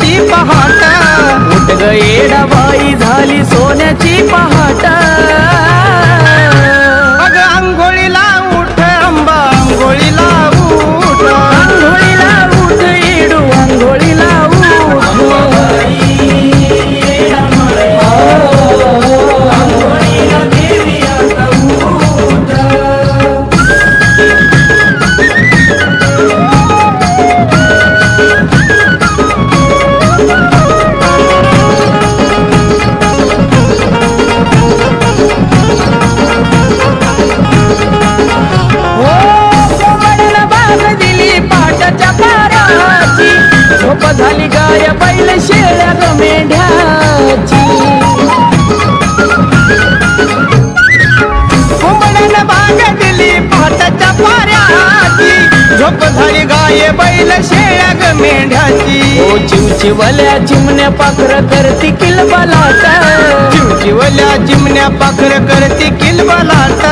सोन्याची पहाट. उठग येडाबाई झाली सोन्याची पहाटा. झाली गाय बैल शेळ्या ग मेंढ्याची कोंबड्यानं बाग दिली भाताच्या पाऱ्याची. झोप झाली गाय बैल शेळ्या ग मेंढ्याची ओ चिवचिवल्या चिमण्या पाखर करती किलबलाट. चिवचिवल्या चिमण्या पाखर करती किलबलाट.